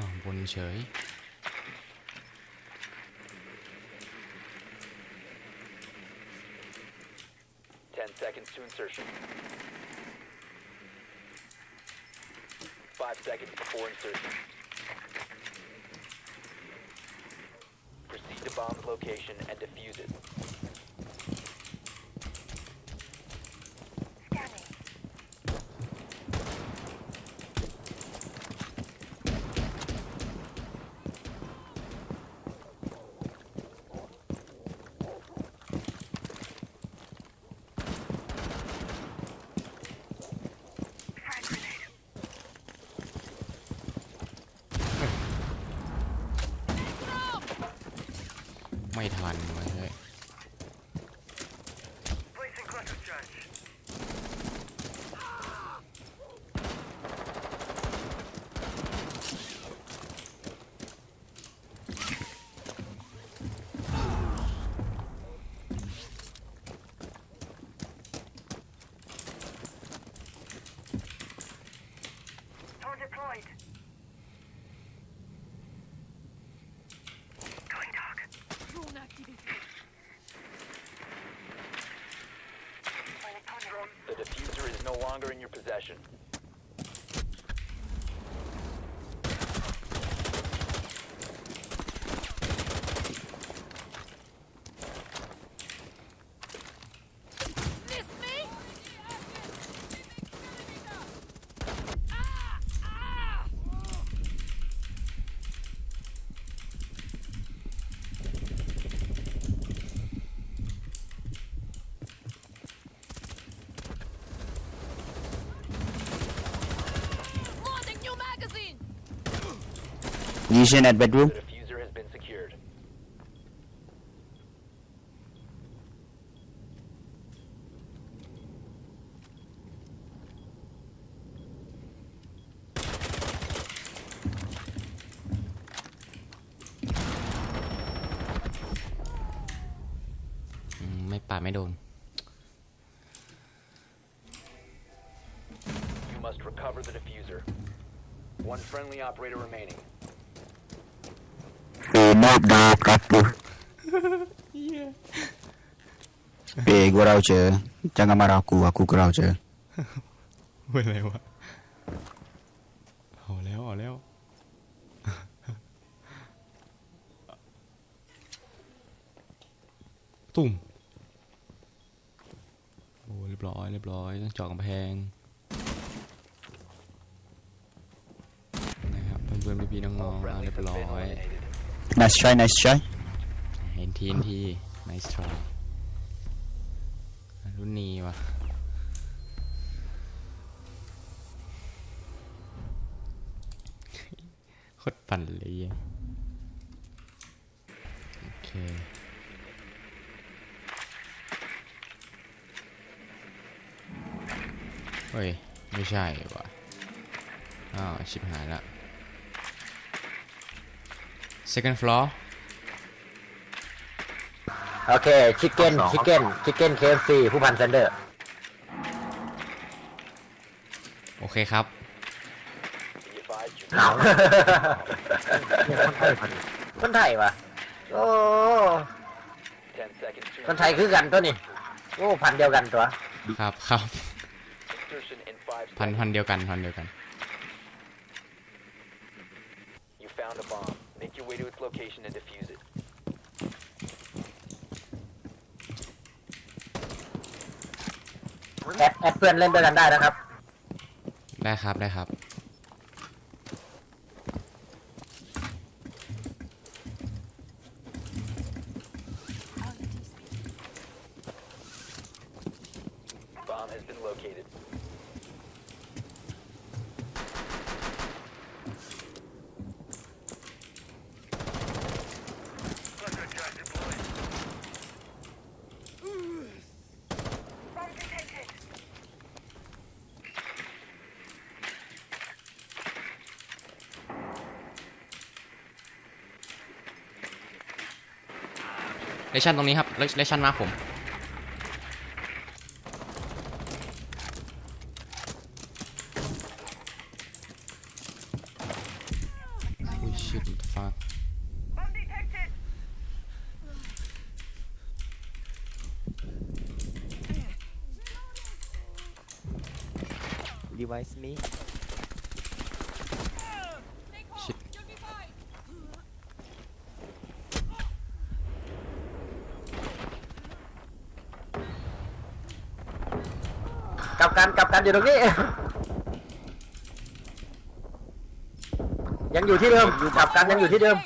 Oh, buồn trời. Ten seconds to insertion. Five seconds before insertion. Proceed to bomb location and defuse it. ไม่ทันไว้เลย Lesion at bedroom. The diffuser has been secured.อืมไม่ปาดไม่โดน You must recover the diffuser. One friendly operator remaining. Eh, mop dah kapur. Eh, gua Raucher. Jangan marah aku, aku ke Raucher. ไม่อะไรวะเอาแล้วเอาแล้วตุ่มโอ้เรียบร้อยเรียบร้อยต้องเจาะกำแพงนะครับเพื่อนๆพี่ๆน้อง All ๆอะ friendlies เรียบ have ร้อ been ย eliminated. Nice try, nice try. เห็นทีนที nice try รุ่นนี้วะโคตรปั่นเลยโอเค เฮ้ย ไม่ใช่วะอ้าว ชิบหายละ second floor โอเคชิคเก้นชิคเก้นชิคเก้นเคฟซีผู้พันเซนเดอร์ โอเคครับ Be advised you เอาคนไทยวะโอ้ ten seconds to คนไทยคือกันตัวนี้โอ้ พันเดียวกันตัว ครับครับ insertion in five พัน seconds. พันเดียวกันพันเดียวกัน location and defuse it. แอดแอดเพื่อนเล่นด้วยกันได้นะครับ ได้ครับได้ครับ Bomb has been located. เลชันตรงนี้ครับเลชันมาผมดีไวซ์มี กลับกันกลับกันอยู่ตรงนี้ ยังอยู่ที่เดิมกลับกันยังอยู่ที่เดิม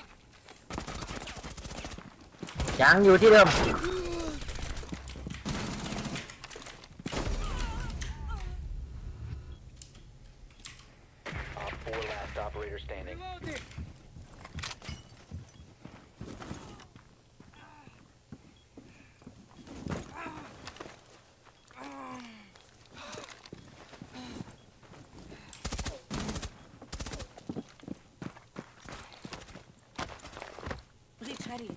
ยังอยู่ที่เดิม Op 4 last operator standing. Ready.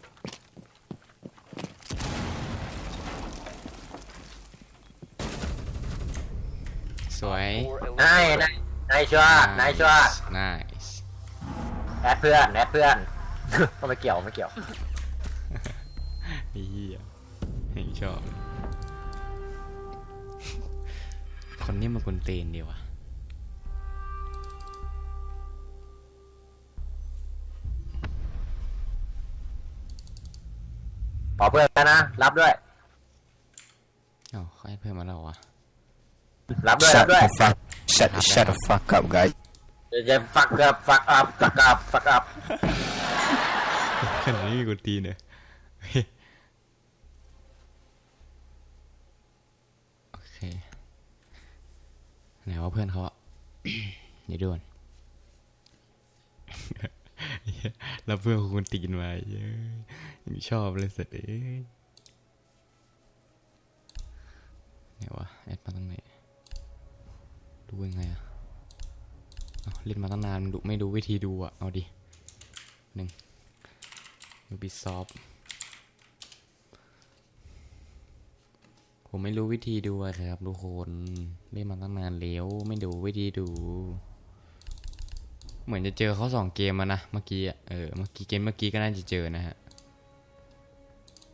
สวย4นายนายนายชัวร์นายชัวร์ nice แอดเพื่อนแอดเพื่อน ก็ไม่เกี่ยวไม่เกี่ยว ไอ้เหี้ยเห็นชอบ คนนี้มันคนเตนดีว่ะ ขอเพื่อนแล้วนะ รับด้วย เอ้าเขาให้เพิ่มมาแล้วเหรอวะ รับด้วย รับ Shut ด้วย the fuck Shut shut the fuck up guys จะฟักกับฟักอัพฟักอัพฟักอัพขนาดนี้มีคนตีนเนี่ยเฮ้ยโอเค ไหนว่าเพื่อนเขาอะ เดี๋ยวด่วนเหี้ยแล้วเพื่อนคุณตีนมาเย้ย ชอบเลยสัตว์เอ้ยไหนวะแอดมาตั้งไหนดูยังไงอะเอเล่นมาตั้งนานดูไม่ดูวิธีดูอะเอาดิหนึ่ง Ubisoft ผมไม่รู้วิธีดูอะครับทุกคนเล่นมาตั้งนานแล้วไม่ดูวิธีดู เหมือนจะเจอเขาสองเกมอะนะเมื่อกี้อะเออเมื่อกี้เกมเมื่อกี้ก็น่าจะเจอนะฮะ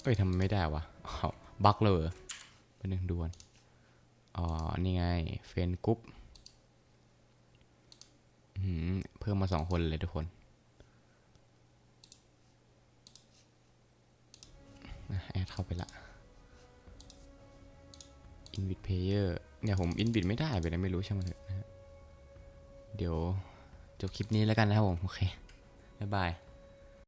เอ้ยทำไมไม่ได้วะบั๊กเลยเป็นหนึ่งดวนอ๋อ นี่ไง เฟนกรุ๊ปเพิ่มมาสองคนเลยทุกคน แอดเข้าไปละ invite player เนี่ยผม invite ไม่ได้ไปเลยไม่รู้ใช่างมันเถอะนะเดี๋ยวจบคลิปนี้แล้วกันนะครับผม โอเค บ๊ายบาย